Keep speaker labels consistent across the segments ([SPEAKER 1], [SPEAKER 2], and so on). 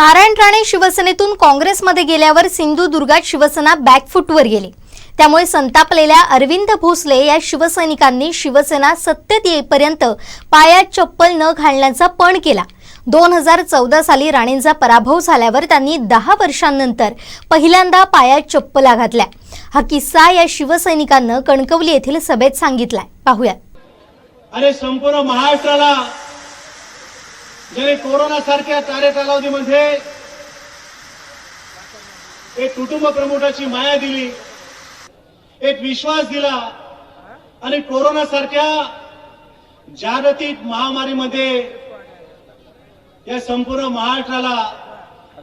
[SPEAKER 1] नारायण राणे शिवसेनेतून काँग्रेसमध्ये गेल्यावर सिंधुदुर्गात शिवसेना बॅकफुटवर गेली. त्यामुळे संतापलेल्या अरविंद भोसले या शिवसैनिकांनी शिवसेना सत्तेत येईपर्यंत पायात चप्पल न घालण्याचा पण केला. दोन हजार चौदा साली राणेंचा पराभव झाल्यावर त्यांनी दहा वर्षांनंतर पहिल्यांदा पायात चप्पला घातल्या. हा किस्सा या शिवसैनिकांना कणकवली येथील सभेत सांगितलाय. पाहूयात.
[SPEAKER 2] अरे संपूर्ण महाराष्ट्राला ज्याने कोरोना सारख्या कार्य कालावधीमध्ये एक कुटुंब प्रमुखाची माया दिली एक विश्वास दिला आणि कोरोना सारख्या जागतिक महामारीमध्ये या संपूर्ण महाराष्ट्राला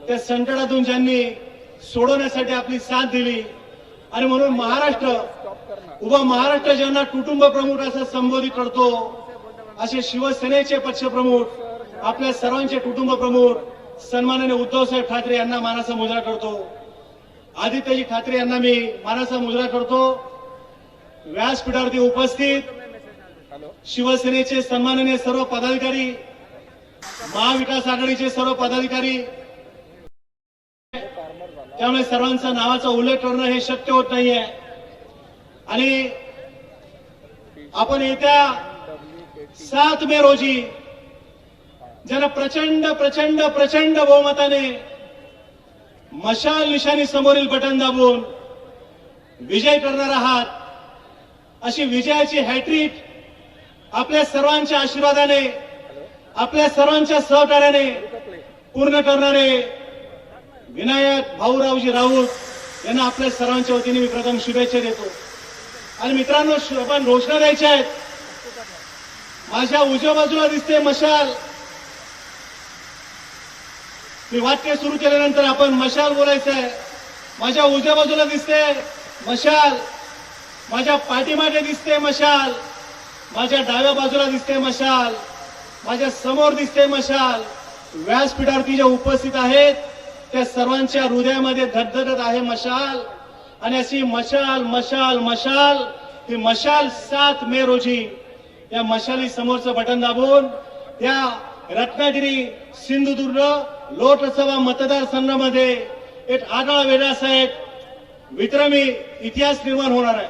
[SPEAKER 2] त्या संकटातून ज्यांनी सोडवण्यासाठी आपली साथ दिली आणि म्हणून महाराष्ट्र उभा महाराष्ट्र ज्यांना कुटुंब प्रमुख असं संबोधित करतो असे शिवसेनेचे पक्षप्रमुख आपल्या सर्वांचे कुटुंब प्रमुख सन्माननीय उद्धवसाहेब ठाकरे यांना मानाचा मुजरा करतो. आदित्यजी ठाकरे यांना मी मानाचा मुजरा करतो. व्यासपीठावरती उपस्थित शिवसेनेचे सन्माननीय सर्व पदाधिकारी महाविकास आघाडीचे सर्व पदाधिकारी त्यामुळे सर्वांचा नावाचा उल्लेख करणं हे शक्य होत नाहीये. आणि आपण येत्या सात मे रोजी ज्यांना प्रचंड प्रचंड प्रचंड बहुमताने मशाल निशाणी समोरील बटन दाबून विजय करणार आहात. अशी विजयाची हॅट्रिक आपल्या सर्वांच्या आशीर्वादाने आपल्या सर्वांच्या सहकार्याने पूर्ण करणारे विनायक भाऊरावजी राऊत यांना आपल्या सर्वांच्या वतीने मी प्रथम शुभेच्छा देतो. आणि मित्रांनो आपण घोषणा द्यायच्या आहेत. माझ्या उजव्या बाजूला दिसते मशाल. मी वाक्य सुरू केल्यानंतर आपण मशाल बोलायचं आहे माझ्या उजव्या बाजूला दिसते मशाल. माझ्या पाठीमागे दिसते मशाल. माझ्या डाव्या बाजूला दिसते मशाल. माझ्यासमोर दिसते मशाल. व्यासपीठावरती ज्या उपस्थित आहेत त्या सर्वांच्या हृदयामध्ये धडधडत आहे मशाल. आणि अशी मशाल मशाल मशाल ही मशाल सात मे रोजी या मशाली समोरचं बटन दाबून त्या रत्नागिरी सिंधुदुर्ग लोकसभा मतदारसंघामध्ये एक आगळा वेगळा साहेब एक विक्रमी इतिहास निर्माण होणार आहे.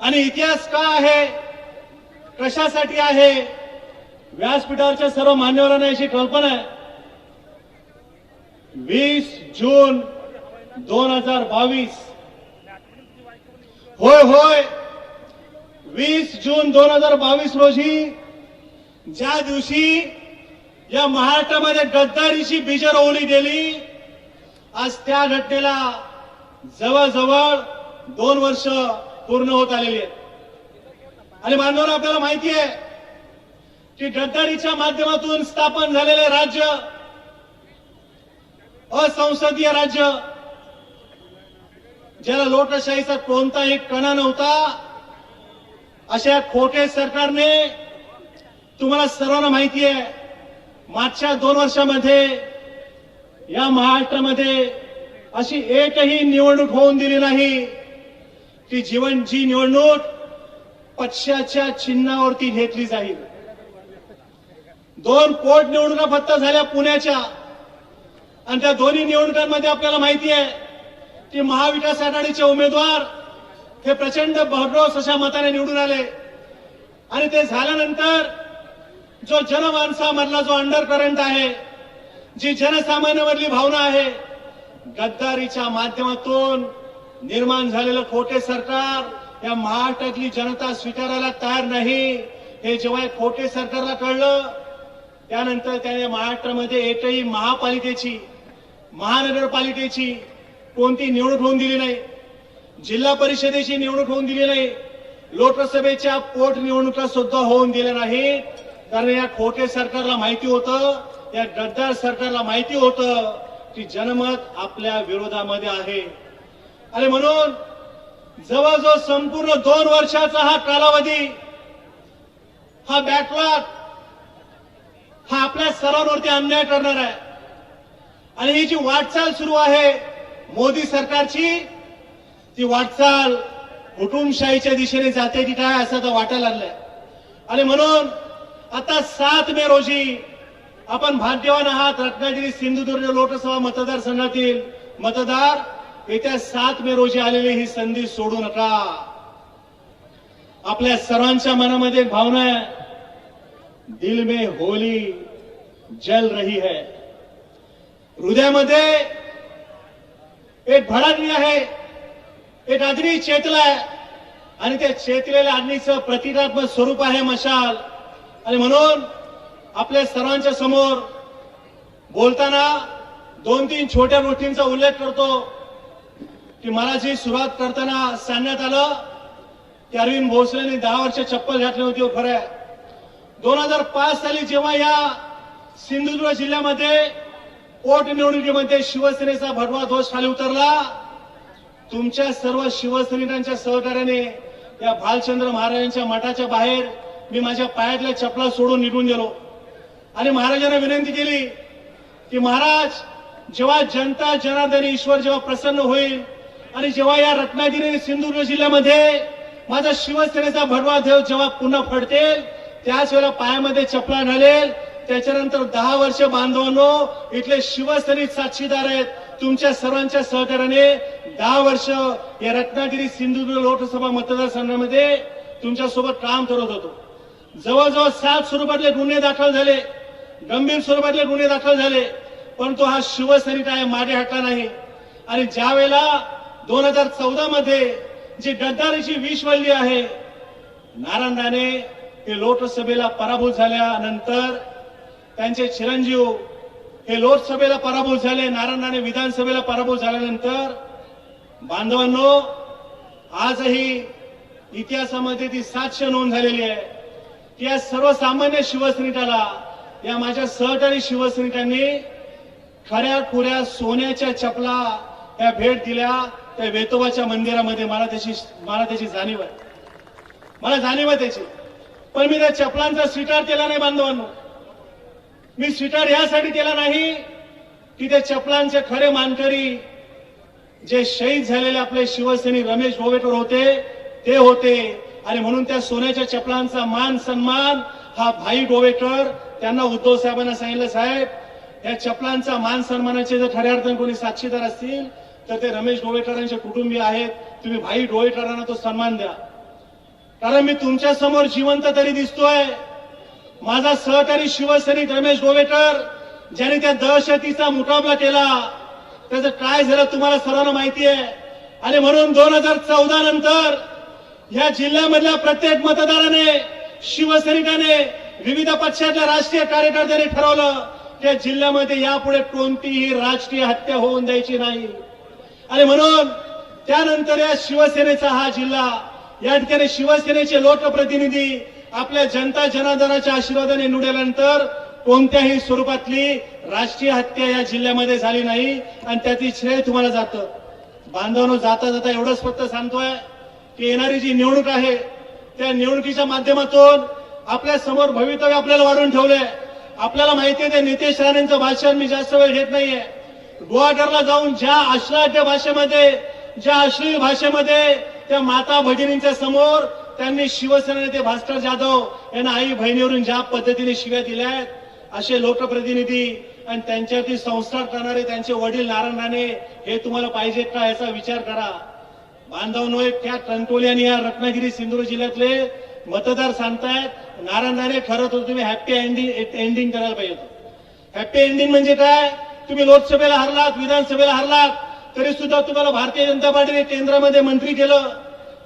[SPEAKER 2] आणि इतिहास का आहे? कशासाठी आहे? व्यासपीठावरच्या सर्व मान्यवरांना अशी कल्पना आहे. वीस जून दोन हजार बावीस. होय होय. वीस जून दोन हजार बावीस रोजी ज्या दिवशी या महाराष्ट्रामध्ये गद्दारीची बीज रोवली गेली. आज त्या घटनेला जवळजवळ दोन वर्ष पूर्ण होत आलेली आहेत. आणि मान्यवर आपल्याला माहिती आहे की गद्दारीच्या माध्यमातून स्थापन झालेले राज्य असंसदीय राज्य ज्याला लोकशाहीचा कोणताही कणा नव्हता अशा खोटे सरकारने तुम्हाला सर्वांना माहिती आहे. मागच्या दोन वर्षामध्ये या महाराष्ट्रामध्ये अशी एकही निवडणूक होऊन दिली नाही की जीवन जी निवडणूक पक्षाच्या चिन्हावरती घेतली जाईल. दोन पोट निवडणुका फक्त झाल्या पुण्याच्या. आणि त्या दोन्ही निवडणुकांमध्ये आपल्याला माहिती आहे की महाविकास आघाडीचे उमेदवार हे प्रचंड भरघोस अशा मताने निवडून आले. आणि ते झाल्यानंतर जो जनमानसामधला जो अंडर करंट आहे जी जनसामान्यामधली भावना आहे गद्दारीच्या माध्यमातून निर्माण झालेलं खोटे सरकार या महाराष्ट्रातली जनता स्वीकारायला तयार नाही. हे जेव्हा खोटे सरकारला कळलं त्यानंतर त्याने महाराष्ट्रामध्ये एकही महापालिकेची महानगरपालिकेची कोणती निवडणूक होऊन दिली नाही जिल्हा परिषदेची निवडणूक होऊन दिली नाही लोकसभेच्या पोटनिवडणुका सुद्धा होऊन दिल्या नाहीत. कारण या खोटे सरकारला माहिती होतं या गद्दार सरकारला माहिती होतं की जनमत आपल्या विरोधामध्ये आहे. आणि म्हणून जवळजवळ संपूर्ण दोन वर्षाचा हा कालावधी हा बॅकलॉग हा आपल्या सर्वांवरती अन्याय करणार आहे. आणि ही जी वाटचाल सुरू आहे मोदी सरकारची ती वाटचाल कुटुंबशाहीच्या दिशेने जाते की काय असं तर वाटायला लागलंय. आणि म्हणून आता सात मे रोजी आपण भाग्यवान आहात. रत्नागिरी सिंधुदुर्ग लोकसभा मतदारसंघातील मतदार येत्या सात मे रोजी आलेली ही संधी सोडू नका. आपल्या सर्वांच्या मनामध्ये एक भावना आहे. दिल में होली जल रही है. हृदयामध्ये एक भडागणी आहे. एक अग्नी आहे. आणि त्या चेतलेल्या अग्नीचं प्रतिकात्मक स्वरूप आहे मशाल. आणि म्हणून आपल्या सर्वांच्या समोर बोलताना दोन तीन छोट्या गोष्टींचा उल्लेख करतो की मला जी सुरुवात करताना सांगण्यात आलं की अरविंद भोसलेने दहा वर्ष चप्पल घातली होती खऱ्या खरं. दोन हजार पाच साली जेव्हा या सिंधुदुर्ग जिल्ह्यामध्ये पोटनिवडणुकीमध्ये शिवसेनेचा भगवा ध्वज खाली उतरला तुमच्या सर्व शिवसैनिकांच्या सहकार्याने या भालचंद्र महाराजांच्या मठाच्या बाहेर मी माझ्या पायातल्या चपला सोडून निघून गेलो. आणि महाराजांना विनंती केली की महाराज जेव्हा जनता जनार्दन ईश्वर जेव्हा प्रसन्न होईल आणि जेव्हा या रत्नागिरी आणि सिंधुदुर्ग जिल्ह्यामध्ये माझा शिवसेनेचा भरवा देव जेव्हा पुन्हा फडतेल त्याच वेळेला पायामध्ये चपला घालेल. त्याच्यानंतर दहा वर्ष बांधवांनो इथले शिवसैनिक साक्षीदार आहेत. तुमच्या सर्वांच्या सहकार्याने दहा वर्ष या रत्नागिरी सिंधुदुर्ग लोकसभा मतदारसंघामध्ये तुमच्यासोबत काम करत होतो. जवळजवळ सात स्वरूपातले गुन्हे दाखल झाले गंभीर स्वरूपातले गुन्हे दाखल झाले परंतु हा शिवसैनिक आहे मागे हटला नाही. आणि ज्या वेळेला दोन हजार चौदा मध्ये जी गद्दारीची विष आहे नारायण राणे हे लोकसभेला पराभूत झाल्यानंतर त्यांचे चिरंजीव हे लोकसभेला पराभूत झाले नारायण राणे विधानसभेला पराभूत झाल्यानंतर बांधवांनो आजही इतिहासामध्ये ती सातशे नोंद झालेली आहे. की या सर्वसामान्य शिवसैनिकाला या माझ्या सहकारी शिवसैनिकांनी खऱ्या खुऱ्या सोन्याच्या चपला या भेट दिल्या त्या वेतोबाच्या मंदिरामध्ये. मला त्याची मला त्याची जाणीव आहे. मला जाणीव आहे त्याची. पण मी त्या चपलांचा स्वीकार केला नाही बांधवांनो. मी स्वीकार यासाठी केला नाही की त्या चपलांचे खरे मानकरी जे शहीद झालेले आपले शिवसैनिक रमेश गोवेकर होते ते होते. आणि म्हणून त्या सोन्याच्या चपलांचा मान सन्मान हा भाई गोवेकर त्यांना उद्धव साहेबांना सांगितलं साहेब या चपलांचा मान सन्मानाचे जर खऱ्या अर्थाने कोणी साक्षीदार असतील तर ते रमेश गोवेकरांचे कुटुंबीय आहेत. तुम्ही भाई गोवेकरांना तो सन्मान द्या. कारण मी तुमच्यासमोर जिवंत तरी दिसतोय. माझा सहकारी शिवसैनिक रमेश गोवेकर ज्याने त्या दहशतीचा मुकाबला केला त्याचं काय झालं तुम्हाला सर्वांना माहिती आहे आणि म्हणून दोन हजार चौदा नंतर या जिल्ह्यामधल्या प्रत्येक मतदाराने शिवसैनिकाने विविध पक्षातल्या राष्ट्रीय कार्यकर्त्यांनी ठरवलं त्या जिल्ह्यामध्ये यापुढे कोणतीही राजकीय हत्या होऊन द्यायची नाही. आणि म्हणून त्यानंतर या शिवसेनेचा हा जिल्हा या ठिकाणी शिवसेनेचे लोकप्रतिनिधी आपल्या जनता जनार्दनाच्या आशीर्वादाने निवडल्यानंतर कोणत्याही स्वरूपातली राष्ट्रीय हत्या या जिल्ह्यामध्ये झाली नाही. आणि त्याची श्रेय तुम्हाला जातं. बांधवांनो जाता जाता एवढंच फक्त सांगतोय. की येणारी जी निवडणूक आहे त्या निवडणुकीच्या माध्यमातून आपल्यासमोर भवितव्य आपल्याला वाढून ठेवलंय. आपल्याला माहिती आहे ते नितेश राणेंचं भाषण मी जास्त वेळ घेत नाहीये. गुवाहाटरला जाऊन ज्या अश्लाघ्य भाषेमध्ये ज्या अश्लील भाषेमध्ये त्या माता भगिनींच्या समोर त्यांनी शिवसेना नेते भास्कर जाधव यांना आई बहिणीवरून ज्या पद्धतीने शिव्या दिल्या आहेत असे लोकप्रतिनिधी आणि त्यांच्यावरती संस्कार करणारे त्यांचे वडील नारायण राणे हे तुम्हाला पाहिजेत का याचा विचार करा. बांधव त्या कंटोली या रत्नागिरी सिंधुदुर्ग जिल्ह्यातले मतदार सांगतायत नारायणाने ठरत खरं तुम्ही हॅपी एंडिंग एंडिंग करायला पाहिजे होतं. हॅपी एंडिंग म्हणजे काय? तुम्ही लोकसभेला हरलात विधानसभेला हरलात तरी सुद्धा तुम्हाला भारतीय जनता पार्टीने केंद्रामध्ये मंत्री केलं.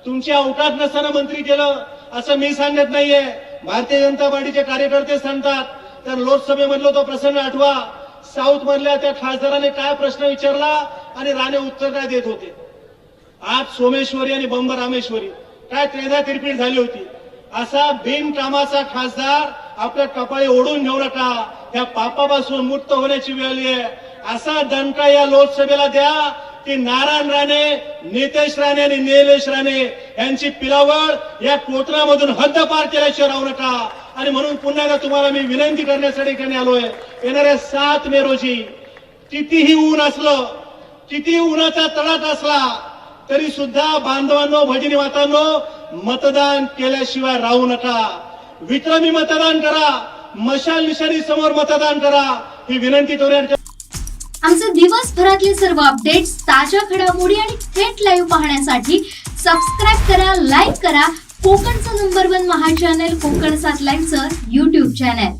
[SPEAKER 2] तुमची अवकाश नसताना मंत्री केलं. असं मी सांगत नाहीये. भारतीय जनता पार्टीचे कार्यकर्ते सांगतात तर लोकसभेमधला तो प्रसंग आठवा. साऊथ मधल्या त्या खासदाराने काय प्रश्न विचारला आणि राणे उत्तर काय देत होते. आज सोमेश्वरी आणि बंब रामेश्वरी काय त्रेधा तिरपीट झाली होती. असा बिनकामाचा खासदार आपल्या कपाळी ओढून घेऊ नका. या पापापासून मुक्त होण्याची वेळ आली आहे. असा दणका या लोकसभेला द्या. की नारायण राणे नितेश राणे आणि निलेश राणे यांची पिलावळ या कोत्रामधून हद्द पार केल्याशिवाय राहू नका. आणि म्हणून पुन्हा एकदा तुम्हाला मी विनंती करण्यासाठी इकडे आलोय. येणाऱ्या सात मे रोजी कितीही ऊन असलं किती उन्हाचा तडाट असला तरी सुद्धा बांधवांनो भगिनी मातांनो मतदान केल्याशिवाय राहू नका. विक्रमी मतदान करा. मशाल निशाणी समोर मतदान करा. ही विनंती करूया
[SPEAKER 1] आमचे दिवसभरातले सर्व अपडेट्स ताज्या घडामोडी आणि थेट लाईव्ह पाहण्यासाठी सबस्क्राईब करा लाईक करा. कोकणचं नंबर वन महा चॅनल कोकण सात लाईव्हचं युट्यूब चॅनल